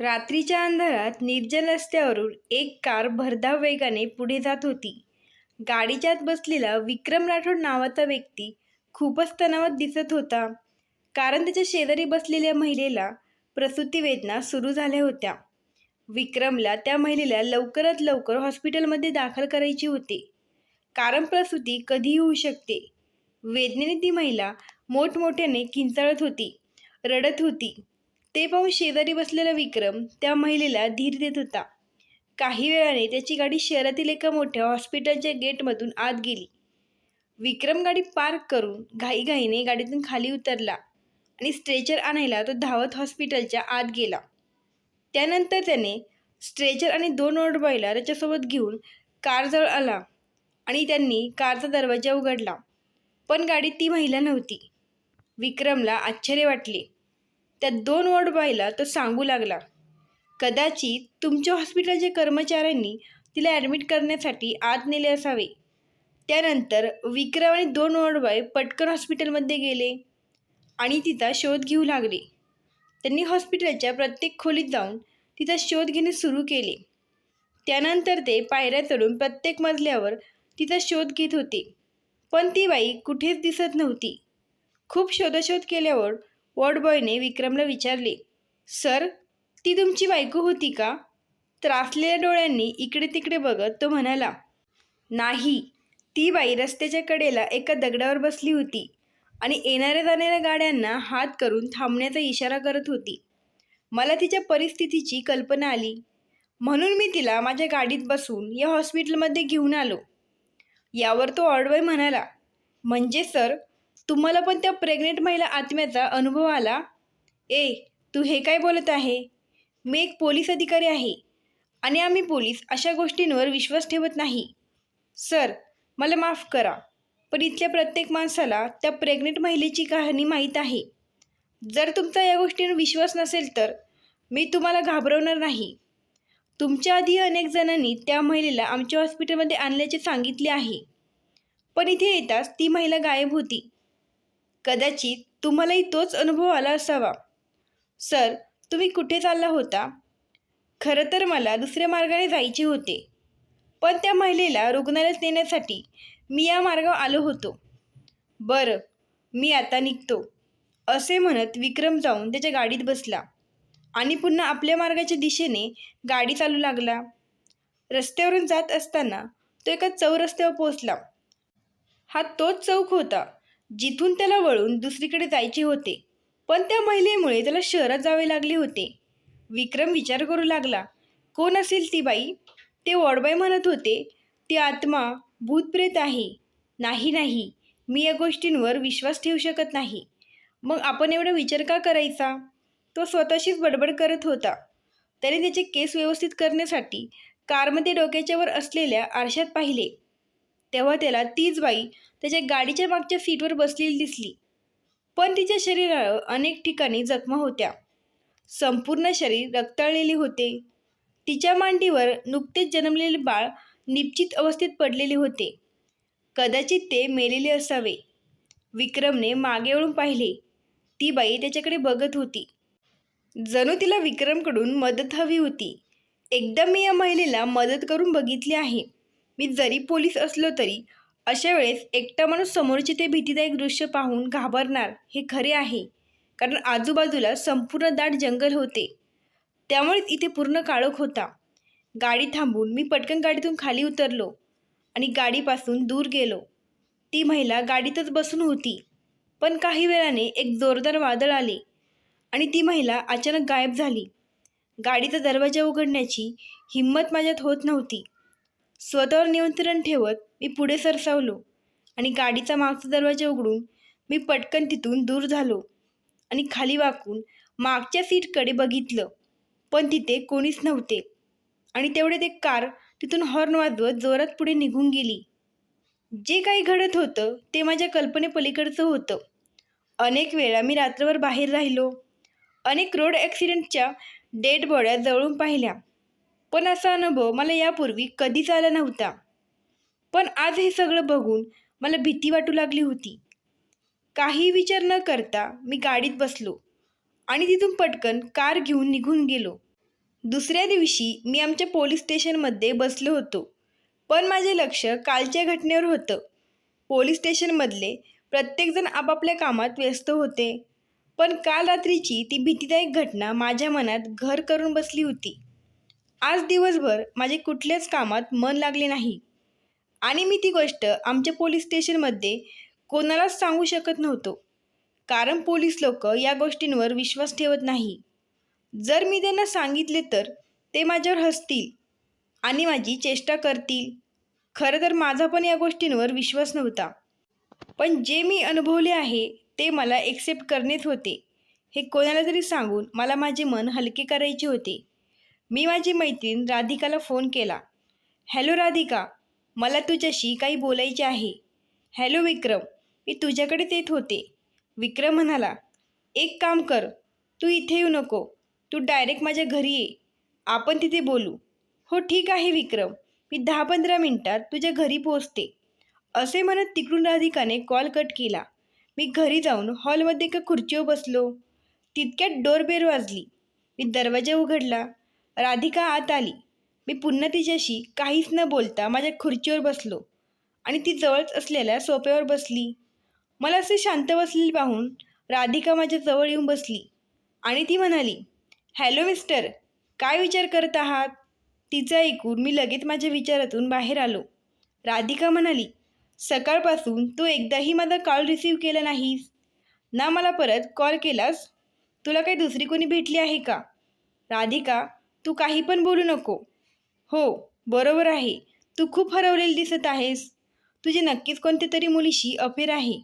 रात्रीच्या अंधारात निर्जन रस्त्यावरून एक कार भरधाव वेगाने पुढे जात होती. गाडीच्यात बसलेला विक्रम राठोड नावाचा व्यक्ती खूपच तणावात दिसत होता. कारण त्याच्या शेजारी बसलेल्या महिलेला प्रसूती वेदना सुरू झाल्या होत्या. विक्रमला त्या महिलेला लवकरात लवकर हॉस्पिटलमध्ये दाखल करायची होती. कारण प्रसूती कधीही होऊ शकते. वेदनेने ती महिला मोठमोठ्याने किंचाळत होती रडत होती. ते पाहून शेजारी बसलेला विक्रम त्या महिलेला धीर देत होता. काही वेळाने त्याची गाडी शहरातील एका मोठ्या हॉस्पिटलच्या गेटमधून आत गेली. विक्रम गाडी पार्क करून घाईघाईने गाडीतून खाली उतरला आणि स्ट्रेचर आणायला तो धावत हॉस्पिटलच्या आत गेला. त्यानंतर त्याने स्ट्रेचर आणि दोन वॉर्डबॉयला त्याच्यासोबत घेऊन कारजवळ आला आणि त्यांनी कारचा दरवाजा उघडला. पण गाडीत ती महिला नव्हती. विक्रमला आश्चर्य वाटले. त्या दोन वॉर्डबॉयला तो सांगू लागला. कदाचित तुमच्या हॉस्पिटलच्या कर्मचाऱ्यांनी तिला ॲडमिट करण्यासाठी आत नेले असावे. त्यानंतर विक्रम आणि दोन वॉर्डबॉय पटकन हॉस्पिटलमध्ये गेले आणि तिचा शोध घेऊ लागले. त्यांनी हॉस्पिटलच्या प्रत्येक खोलीत जाऊन तिचा शोध घेणे सुरू केले. त्यानंतर ते पायऱ्या चढून प्रत्येक मजल्यावर तिचा शोध घेत होते. पण ती बाई कुठेच दिसत नव्हती. खूप शोधाशोध केल्यावर वॉर्डबॉयने विक्रमला विचारले सर ती तुमची बायको होती का? त्रासलेल्या डोळ्यांनी इकडे तिकडे बघत तो म्हणाला नाही ती बाई रस्त्याच्या कडेला एका दगडावर बसली होती आणि येणाऱ्या जाणाऱ्या गाड्यांना हात करून थांबण्याचा इशारा करत होती. मला तिच्या परिस्थितीची कल्पना आली. म्हणून मी तिला माझ्या गाडीत बसून या हॉस्पिटलमध्ये घेऊन आलो. यावर तो ऑर्डबॉय म्हणाला म्हणजे सर तुम्हाला पण त्या प्रेग्नेंट महिला आत्म्याचा अनुभव आला? ए तू हे काय बोलत आहे? मी एक पोलीस अधिकारी आहे आणि आम्ही पोलीस अशा गोष्टींवर विश्वास ठेवत नाही. सर मला माफ करा पण इथल्या प्रत्येक माणसाला त्या प्रेग्नेंट महिलेची कहाणी माहीत आहे. जर तुमचा या गोष्टींवर विश्वास नसेल तर मी तुम्हाला घाबरवणार नाही. तुमच्या आधी अनेक जणांनी त्या महिलेला आमच्या हॉस्पिटलमध्ये आणल्याचे सांगितले आहे. पण इथे येताच ती महिला गायब होती. कदाचित तुम्हालाही तोच अनुभव आला असावा. सर तुम्ही कुठे चालला होता? खरं तर मला दुसऱ्या मार्गाने जायचे होते. पण त्या महिलेला रुग्णालयात नेण्यासाठी मी या मार्गावर आलो होतो. बरं मी आता निघतो. असे म्हणत विक्रम जाऊन त्याच्या गाडीत बसला आणि पुन्हा आपल्या मार्गाच्या दिशेने गाडी चालू लागला. रस्त्यावरून जात असताना तो एका चौरस्त्यावर पोचला हा तोच चौक होता. जिथून त्याला वळून दुसरीकडे जायचे होते. पण त्या महिलेमुळे त्याला शहरात जावे लागले होते. विक्रम विचार करू लागला कोण असेल ती बाई ते वॉडबाई म्हणत होते ती आत्मा भूतप्रेत आहे. नाही नाही. मी या गोष्टींवर विश्वास ठेवू शकत नाही. मग आपण एवढा विचार का करायचा तो स्वतःशीच बडबड करत होता. त्याने त्याचे केस व्यवस्थित करण्यासाठी कारमध्ये डोक्याच्यावर असलेल्या आरशात पाहिले. तेव्हा त्याला तीच बाई त्याच्या गाडीच्या मागच्या सीटवर बसलेली दिसली. पण तिच्या शरीरावर अनेक ठिकाणी जखमा होत्या. संपूर्ण शरीर रक्ताळलेले होते. तिच्या मांडीवर नुकतेच जन्मलेले बाळ निश्चित अवस्थेत पडलेले होते. कदाचित ते मेलेले असावे. विक्रमने मागे वळून पाहिले. ती बाई त्याच्याकडे बघत होती. जणू तिला विक्रमकडून मदत हवी होती. एकदा मी या महिलेला मदत करून बघितली आहे. मी जरी पोलीस असलो तरी अशा वेळेस एकटा माणूस समोरचे ते भीतीदायक दृश्य पाहून घाबरणार हे खरे आहे. कारण आजूबाजूला संपूर्ण दाट जंगल होते. त्यामुळेच इथे पूर्ण काळोख होता. गाडी थांबून मी पटकन गाडीतून खाली उतरलो आणि गाडीपासून दूर गेलो. ती महिला गाडीतच बसून होती. पण काही वेळाने एक जोरदार वादळ आले आणि ती महिला अचानक गायब झाली. गाडीचा दरवाजा उघडण्याची हिंमत माझ्यात होत नव्हती. स्वतःवर नियंत्रण ठेवत मी पुढे सरसावलो आणि गाडीचा मागचा दरवाजा उघडून मी पटकन तिथून दूर झालो आणि खाली वाकून मागच्या सीटकडे बघितलं. पण तिथे कोणीच नव्हते. आणि तेवढे ते कार तिथून हॉर्न वाजवत जोरात पुढे निघून गेली. जे काही घडत होतं ते माझ्या कल्पनेपलीकडचं होतं. अनेक वेळा मी रात्रभर बाहेर राहिलो. अनेक रोड ॲक्सिडेंटच्या डेड बॉड्या जवळून पाहिल्या. पण असा अनुभव मला यापूर्वी कधीच आला नव्हता. पण आज हे सगळं बघून मला भीती वाटू लागली होती. काही विचार न करता मी गाडीत बसलो आणि तिथून पटकन कार घेऊन निघून गेलो. दुसऱ्या दिवशी मी आमच्या पोलीस स्टेशनमध्ये बसलो होतो. पण माझे लक्ष कालच्या घटनेवर होतं. पोलीस स्टेशनमधले प्रत्येकजण आपापल्या कामात व्यस्त होते. पण काल रात्रीची ती भीतीदायक घटना माझ्या मनात घर करून बसली होती. आज दिवसभर माझे कुठल्याच कामात मन लागले नाही. आणि मी ती गोष्ट आमच्या पोलीस स्टेशनमध्ये कोणालाच सांगू शकत नव्हतो. कारण पोलीस लोक या गोष्टींवर विश्वास ठेवत नाही. जर मी त्यांना सांगितले तर ते माझ्यावर हसतील आणि माझी चेष्टा करतील. खरं तर माझा पण या गोष्टींवर विश्वास नव्हता. पण जे मी अनुभवले आहे ते मला एक्सेप्ट करणेच होते. हे कोणाला तरी सांगून मला माझे मन हलके करायचे होते. मी माझी मैत्रीण राधिकाला फोन केला. हॅलो राधिका मला तुझ्याशी काही बोलायचे आहे. हॅलो विक्रम मी तुझ्याकडेच येत होते. विक्रम म्हणाला एक काम कर तू इथे येऊ नको. तू डायरेक्ट माझ्या घरी ये. आपण तिथे बोलू. हो ठीक आहे विक्रम. मी दहा पंधरा मिनटात तुझ्या घरी पोहोचते. असे म्हणत तिकडून राधिकाने कॉल कट केला. मी घरी जाऊन हॉलमध्ये एका खुर्चीवर बसलो. तितक्यात डोरबेल वाजली. मी दरवाजा उघडला. राधिका आत आली. मी पुन्हा तिच्याशी काहीच न बोलता माझ्या खुर्चीवर बसलो आणि ती जवळच असलेल्या सोप्यावर बसली. मला असे शांत बसलेली पाहून राधिका माझ्या जवळ येऊन बसली आणि ती म्हणाली हॅलो मिस्टर काय विचार करत आहात? तिचं ऐकून मी लगेच माझ्या विचारातून बाहेर आलो. राधिका म्हणाली सकाळपासून तू एकदाही माझा कॉल रिसीव केला नाहीस. ना मला परत कॉल केलास? तुला काही दुसरी कोणी भेटली आहे का? राधिका तू काही पण बोलू नको. हो बरोबर आहे. तू खूप हरवलेली दिसत आहेस. तुझे नक्कीच कोणत्या तरी मुलीशी अफेअर आहे.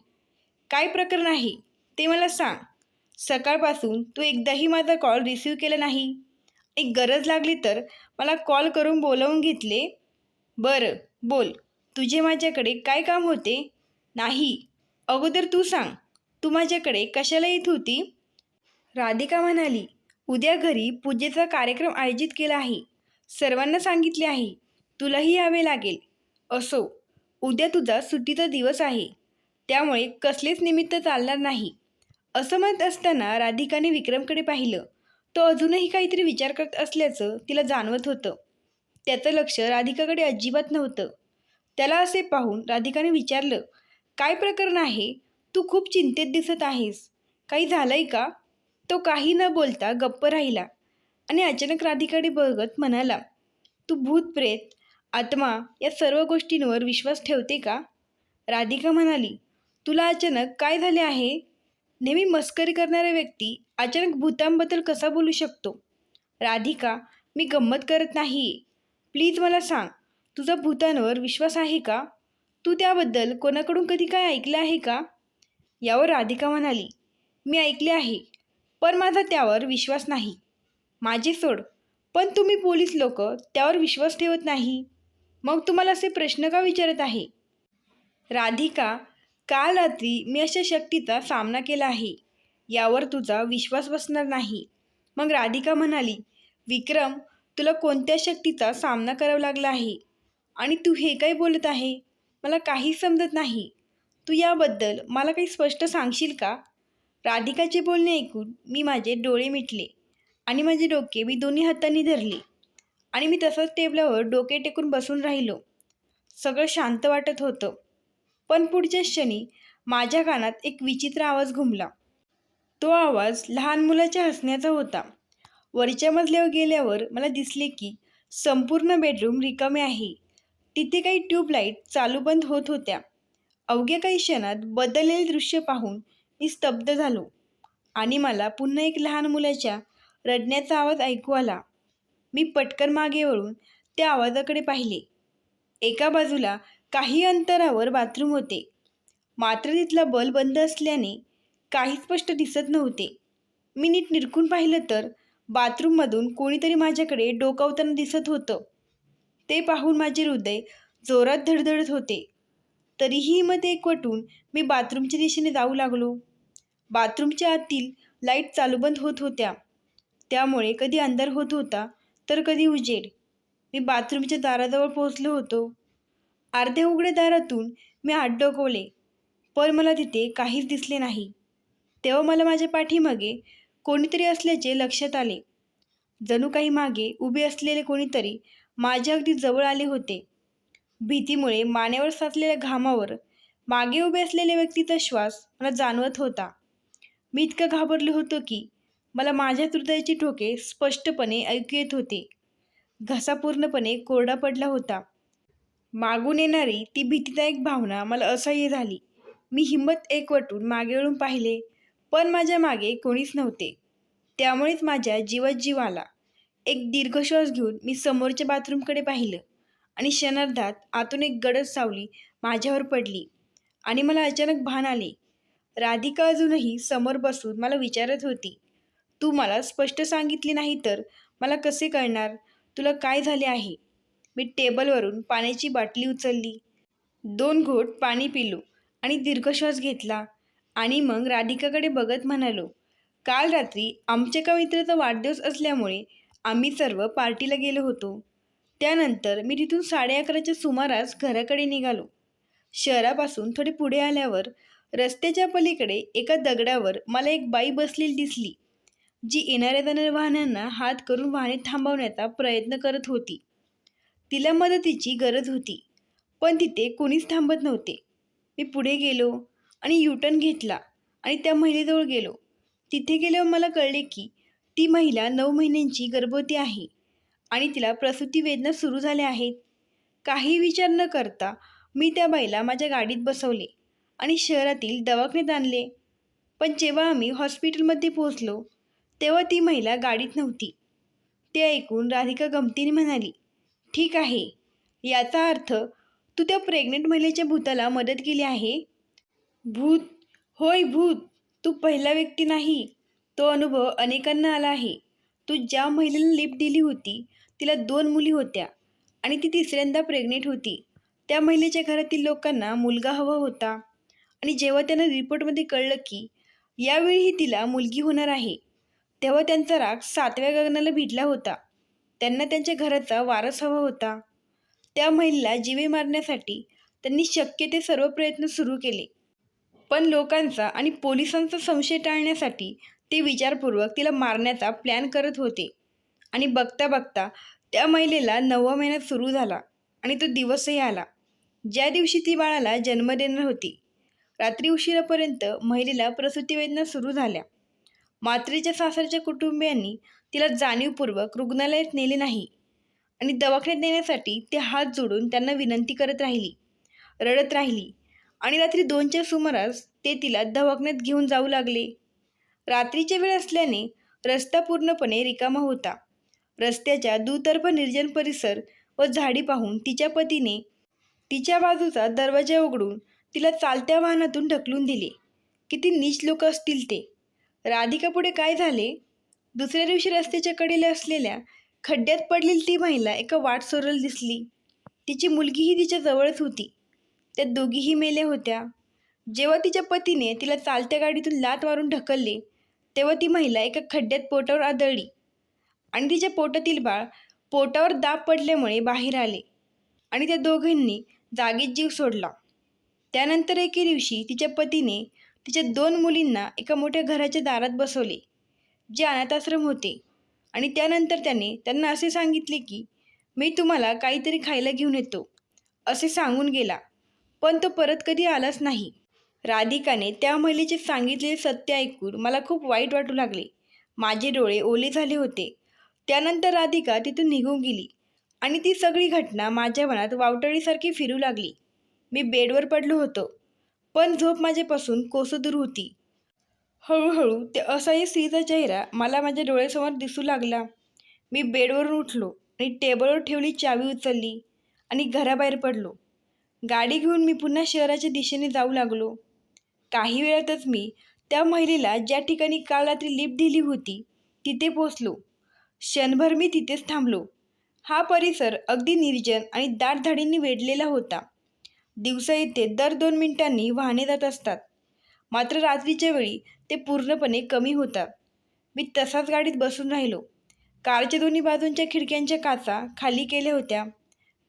काय प्रकरण आहे? ते मला सांग. सकाळपासून तू एकदाही माझा कॉल रिसीव केला नाही. एक गरज लागली तर मला कॉल करून बोलावून घेतले. बरं बोल. तुझे माझ्याकडे काय काम होते? नाही. अगोदर तू सांग. तू माझ्याकडे कशाला येत होती? राधिका म्हणाली उद्या घरी पूजेचा कार्यक्रम आयोजित केला आहे. सर्वांना सांगितले आहे तुलाही यावे लागेल. असो उद्या तुझा सुट्टीचा दिवस आहे. त्यामुळे कसलेच निमित्त चालणार नाही. असं म्हणत असताना राधिकाने विक्रमकडे पाहिलं. तो अजूनही काहीतरी विचार करत असल्याचं तिला जाणवत होतं. त्याचं लक्ष राधिकाकडे अजिबात नव्हतं. त्याला असे पाहून राधिकाने विचारलं काय प्रकरण आहे? तू खूप चिंतेत दिसत आहेस. काही झालंय का? तो काही न बोलता गप्प राहिला आणि अचानक राधिकाडे बघत म्हणाला तू भूत प्रेत आत्मा या सर्व गोष्टींवर विश्वास ठेवते का? राधिका म्हणाली तुला अचानक काय झाले आहे? नेहमी मस्करी करणारा व्यक्ती अचानक भूतांबद्दल कसा बोलू शकतो? राधिका मी गंमत करत नाही प्लीज मला सांग तुझा भूतांवर विश्वास आहे का? तू त्याबद्दल कोणाकडून कधी काय ऐकलं आहे का? यावर राधिका म्हणाली मी ऐकले आहे. पण माझा त्यावर विश्वास नाही. माझे सोड. पण तुम्ही पोलीस लोक त्यावर विश्वास ठेवत नाही. मग तुम्हाला असे प्रश्न का विचारत आहे? राधिका काल रात्री मी अशा शक्तीचा सामना केला आहे. यावर तुझा विश्वास बसणार नाही. मग राधिका म्हणाली विक्रम तुला कोणत्या शक्तीचा सामना करावा लागला आहे? आणि तू हे काय बोलत आहे? मला काहीच समजत नाही. तू याबद्दल मला काही स्पष्ट सांगशील का? राधिकाचे बोलणे ऐकून मी माझे डोळे मिटले आणि माझे डोके मी दोन्ही हातांनी धरले. आणि मी तसंच टेबलावर डोके टेकून बसून राहिलो. सगळं शांत वाटत होतं. पण पुढच्या क्षणी माझ्या कानात एक विचित्र आवाज घुमला. तो आवाज लहान मुलाच्या हसण्याचा होता. वरच्या मजल्यावर गेल्यावर मला दिसले की संपूर्ण बेडरूम रिकामे आहे. तिथे काही ट्यूबलाईट चालू बंद होत होत्या. अवघ्या काही क्षणात बदललेले दृश्य पाहून मी स्तब्ध झालो. आणि मला पुन्हा एक लहान मुलाच्या रडण्याचा आवाज ऐकू आला. मी पटकन मागे वळून त्या आवाजाकडे पाहिले. एका बाजूला काही अंतरावर बाथरूम होते. मात्र तिथला बल बंद असल्याने काही स्पष्ट दिसत नव्हते. मी नीट निरखून पाहिलं तर बाथरूममधून कोणीतरी माझ्याकडे डोकावताना दिसत होतं. ते पाहून माझे हृदय जोरात धडधडत होते. तरीही हिंमत एकवटून मी बाथरूमच्या दिशेने जाऊ लागलो. बाथरूमच्या आतील लाइट चालू बंद होत होत्या. त्यामुळे कधी अंधार होत होता तर कधी उजेड. मी बाथरूमच्या दाराजवळ पोहोचलो होतो. अर्ध्या उघड्या दारातून मी हात डोकवले पण मला तिथे काहीच दिसले नाही. तेव्हा मला माझ्या पाठीमागे कोणीतरी असल्याचे लक्षात आले. जणू काही मागे उभे असलेले कोणीतरी माझ्या अगदी जवळ आले होते. भीतीमुळे मानेवर साचलेल्या घामावर मागे उभे असलेल्या व्यक्तीचा श्वास मला जाणवत होता. मी इतकं घाबरलो होतो की मला माझ्या हृदयाचे ठोके स्पष्टपणे ऐकू येत होते. घसा पूर्णपणे कोरडा पडला होता. मागून येणारी ती भीतीदायक भावना मला असह्य झाली. मी हिंमत एकवटून मागे वळून पाहिले पण माझ्या मागे कोणीच नव्हते. त्यामुळेच माझ्या जीवात जीव आला एक दीर्घ श्वास घेऊन मी समोरच्या बाथरूमकडे पाहिलं आणि क्षणार्धात आतून एक गडद सावली माझ्यावर पडली आणि मला अचानक भान आले. राधिका अजूनही समोर बसून मला विचारत होती तू मला स्पष्ट सांगितली नाही तर मला कसे कळणार? तुला काय झाले आहे? मी टेबलवरून पाण्याची बाटली उचलली. दोन घोट पाणी पिलो आणि दीर्घ श्वास घेतला आणि मग राधिकाकडे बघत म्हणालो काल रात्री आमच्या एका मित्राचा वाढदिवस असल्यामुळे आम्ही सर्व पार्टीला गेलो होतो. त्यानंतर मी तिथून साडे अकराच्या सुमारास घराकडे निघालो. शहरापासून थोडे पुढे आल्यावर रस्त्याच्या पलीकडे एका दगडावर मला एक बाई बसलेली दिसली जी येणाऱ्या जाणाऱ्या वाहनांना हात करून वाहने थांबवण्याचा प्रयत्न करत होती. तिला मदतीची गरज होती पण तिथे कोणीच थांबत नव्हते. मी पुढे गेलो आणि युटर्न घेतला आणि त्या महिलेजवळ गेलो. तिथे गेल्यावर मला कळले की ती महिला नऊ महिन्यांची गर्भवती आहे आणि तिला प्रसूती वेदना सुरू झाल्या आहेत. काही विचार न करता मी त्या बाईला माझ्या गाडीत बसवले. आणि शहरातील दवाखान्यात आणले. पण जेव्हा आम्ही हॉस्पिटलमध्ये पोहोचलो तेव्हा ती महिला गाडीत नव्हती. ते ऐकून राधिका गमतीने म्हणाली ठीक आहे. याचा अर्थ तू त्या प्रेग्नेंट महिलेच्या भूताला मदत केली आहे? भूत? होय भूत. तू पहिला व्यक्ती नाही. तो अनुभव अनेकांना आला आहे. तू ज्या महिलेला लिफ्ट दिली होती तिला दोन मुली होत्या आणि ती तिसऱ्यांदा प्रेग्नेंट होती. त्या महिलेच्या घरातील लोकांना मुलगा हवा होता. आणि जेव्हा त्यांना रिपोर्टमध्ये कळलं की यावेळीही तिला मुलगी होणार आहे तेव्हा त्यांचा राग सातव्या गगनाला भिडला होता. त्यांना त्यांच्या घराचा वारस हवा होता. त्या महिलेला जीवे मारण्यासाठी त्यांनी शक्य ते सर्व प्रयत्न सुरू केले. पण लोकांचा आणि पोलिसांचा संशय टाळण्यासाठी ते विचारपूर्वक तिला मारण्याचा प्लॅन करत होते. आणि बघता बघता त्या महिलेला नववा महिना सुरू झाला आणि तो दिवसही आला. ज्या दिवशी ती बाळाला जन्म देणार होती रात्री उशिरापर्यंत महिलेला प्रसूतीवेदना सुरू झाल्या. मात्रेच्या सासरच्या कुटुंबियांनी तिला जाणीवपूर्वक रुग्णालयात नेले नाही आणि दवाखान्यात नेण्यासाठी ते हात जोडून त्यांना विनंती करत राहिली. रडत राहिली आणि रात्री दोनच्या सुमारास ते तिला दवाखान्यात घेऊन जाऊ लागले. रात्रीच्या वेळ असल्याने रस्ता पूर्णपणे रिकामा होता. रस्त्याच्या दुतर्फ निर्जन परिसर व झाडी पाहून तिच्या पतीने तिच्या बाजूचा दरवाजा उघडून तिला चालत्या वाहनातून ढकलून दिले. किती नीच लोक असतील ते. राधिका पुढे काय झाले? दुसऱ्या दिवशी रस्त्याच्या कडेला असलेल्या खड्ड्यात पडलेली ती महिला एका वाट सोरल दिसली. तिची मुलगीही तिच्या जवळच होती. त्या दोघीही मेल्या होत्या. जेव्हा तिच्या पतीने तिला चालत्या गाडीतून लात मारून ढकलले तेव्हा ती महिला एका खड्ड्यात पोटावर आदळली आणि तिच्या पोटातील बाळ पोटावर दाब पडल्यामुळे बाहेर आले आणि त्या दोघींनी जागीच जीव सोडला. त्यानंतर एके दिवशी तिच्या पतीने तिच्या दोन मुलींना एका मोठ्या घराच्या दारात बसवले जे अनाथाश्रम होते. आणि त्यानंतर त्याने त्यांना असे सांगितले की मी तुम्हाला काहीतरी खायला घेऊन येतो असे सांगून गेला. पण तो परत कधी आलाच नाही. राधिकाने त्या महिलेचे सांगितलेले सत्य ऐकून मला खूप वाईट वाटू लागले. माझे डोळे ओले झाले होते. त्यानंतर राधिका तिथून निघून गेली आणि ती सगळी घटना माझ्या मनात वावटळीसारखी फिरू लागली. मी बेडवर पडलो होतो. पण झोप माझ्यापासून कोसं दूर होती. हळूहळू ते असह्य स्त्रीचा चेहरा मला माझ्या डोळ्यासमोर दिसू लागला. मी बेडवरून उठलो आणि टेबलवर ठेवली चावी उचलली आणि घराबाहेर पडलो. गाडी घेऊन मी पुन्हा शहराच्या दिशेने जाऊ लागलो. काही वेळातच मी त्या महिलेला ज्या ठिकाणी काल रात्री लिफ्ट दिली होती तिथे पोचलो क्षणभर मी तिथेच थांबलो. हा परिसर अगदी निर्जन आणि दाट झाडींनी वेढलेला होता. दिवसा येते दर दोन मिनिटांनी वाहने जात असतात. मात्र रात्रीच्या वेळी ते पूर्णपणे कमी होतात. मी तसाच गाडीत बसून राहिलो. कारच्या दोन्ही बाजूंच्या खिडक्यांच्या काचा खाली केल्या होत्या.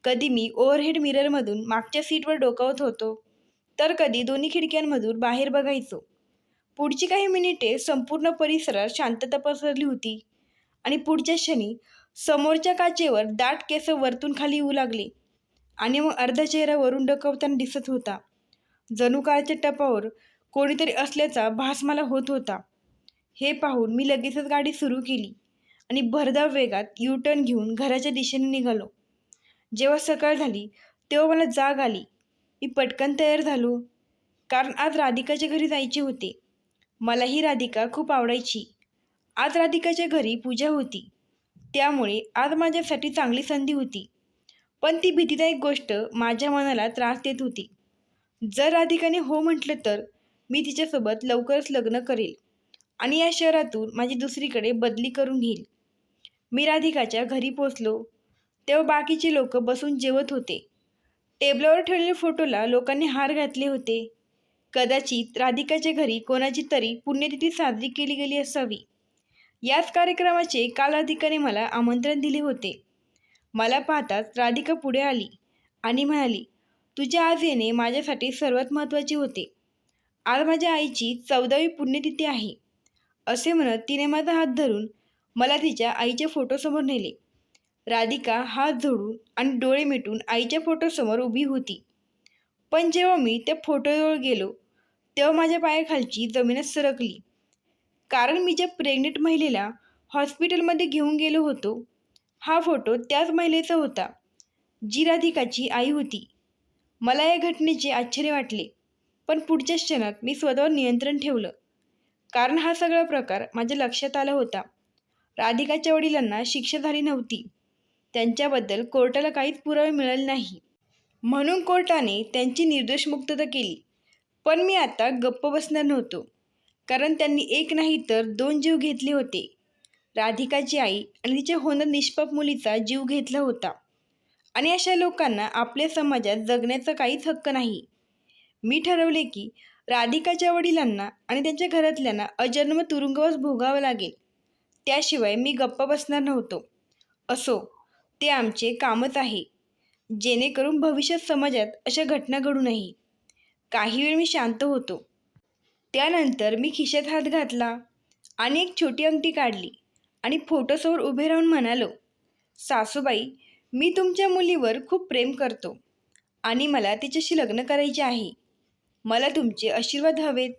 कधी मी ओव्हरहेड मिररमधून मागच्या सीटवर डोकावत होतो तर कधी दोन्ही खिडक्यांमधून बाहेर बघायचो. पुढची काही मिनिटे संपूर्ण परिसरात शांतता पसरली होती आणि पुढच्या क्षणी समोरच्या काचेवर दाट केस वरतून खाली येऊ लागले. आणि मग अर्धा चेहरा वरून डकवताना दिसत होता. जणू काळच्या टपावर कोणीतरी असल्याचा भास मला होत होता. हे पाहून मी लगेचच गाडी सुरू केली आणि भरधाव वेगात यू टर्न घेऊन घराच्या दिशेने निघालो. जेव्हा सकाळ झाली तेव्हा मला जाग आली. मी पटकन तयार झालो कारण आज राधिकाच्या घरी जायचे होते. मला ही राधिका खूप आवडायची. आज राधिकाच्या घरी पूजा होती. त्यामुळे आज माझ्यासाठी चांगली संधी होती. पण ती भीतीदायक गोष्ट माझ्या मनाला त्रास देत होती. जर राधिकाने हो म्हटलं तर मी तिच्यासोबत लवकरच लग्न करेल आणि या शहरातून माझी दुसरीकडे बदली करून घेईल. मी राधिकाच्या घरी पोचलो तेव्हा बाकीचे लोक बसून जेवत होते. टेबलावर ठेवलेल्या फोटोला लोकांनी हार घातले होते. कदाचित राधिकाच्या घरी कोणाची तरी पुण्यतिथी साजरी केली गेली असावी. याच कार्यक्रमाचे काल राधिकाने मला आमंत्रण दिले होते. मला पाहताच राधिका पुढे आली आणि म्हणाली तुझ्या आज येणे माझ्यासाठी सर्वात महत्त्वाचे होते. आज माझ्या आईची चौदावी पुण्यतिथी आहे. असे म्हणत तिने माझा हात धरून मला तिच्या आईच्या फोटोसमोर नेले. राधिका हात जोडून आणि डोळे मिटून आईच्या फोटोसमोर उभी होती. पण जेव्हा मी त्या फोटोजवळ गेलो तेव्हा माझ्या पायाखालची जमीनच सरकली. कारण मी ज्या प्रेग्नेंट महिलेला हॉस्पिटलमध्ये घेऊन गेलो होतो हा फोटो त्याच महिलेचा होता. जी राधिकाची आई होती. मला या घटनेचे आश्चर्य वाटले पण पुढच्या क्षणात मी स्वतःवर नियंत्रण ठेवलं. कारण हा सगळा प्रकार माझ्या लक्षात आला होता. राधिकाच्या वडिलांना शिक्षा झाली नव्हती. त्यांच्याबद्दल कोर्टाला काहीच पुरावे मिळाले नाही. म्हणून कोर्टाने त्यांची निर्दोष मुक्तता केली. पण मी आता गप्प बसणार नव्हतो. कारण त्यांनी एक नाही तर दोन जीव घेतले होते. राधिकाची आई आणि तिच्या होणं निष्पाप मुलीचा जीव घेतला होता. आणि अशा लोकांना आपल्या समाजात जगण्याचा काहीच हक्क नाही. मी ठरवले की राधिकाच्या वडिलांना आणि त्यांच्या घरातल्यांना अजन्म तुरुंगवास भोगावं लागेल. त्याशिवाय मी गप्प बसणार नव्हतो. असो ते आमचे कामच आहे. जेणेकरून भविष्यात समाजात अशा घटना घडू नये. काही वेळ मी शांत होतो. त्यानंतर मी खिशात हात घातला आणि एक छोटी अंगठी काढली. आणि फोटोसमोर उभे राहून म्हणालो सासूबाई मी तुमच्या मुलीवर खूप प्रेम करतो आणि मला तिच्याशी लग्न करायचे आहे. मला तुमचे आशीर्वाद हवेत.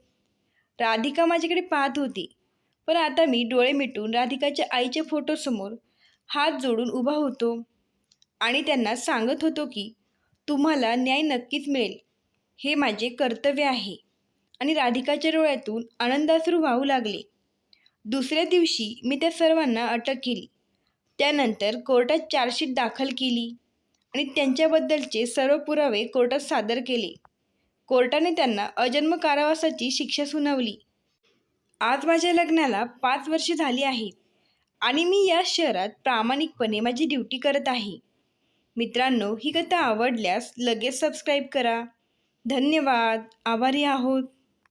राधिका माझ्याकडे पाहत होती पण आता मी डोळे मिटून राधिकाच्या आईच्या फोटोसमोर हात जोडून उभा होतो आणि त्यांना सांगत होतो की तुम्हाला न्याय नक्कीच मिळेल. हे माझे कर्तव्य आहे. आणि राधिकाच्या डोळ्यातून आनंदासरू वाहू लागले. दुसऱ्या दिवशी मी त्या सर्वांना अटक केली. त्यानंतर कोर्टात चार्जशीट दाखल केली आणि त्यांच्याबद्दलचे सर्व पुरावे कोर्टात सादर केले. कोर्टाने त्यांना अजन्म कारावासाची शिक्षा सुनावली. आज माझ्या लग्नाला पाच वर्षे झाली आहेत आणि मी या शहरात प्रामाणिकपणे माझी ड्युटी करत आहे. मित्रांनो ही कथा आवडल्यास लगेच सबस्क्राईब करा. धन्यवाद. आभारी आहोत.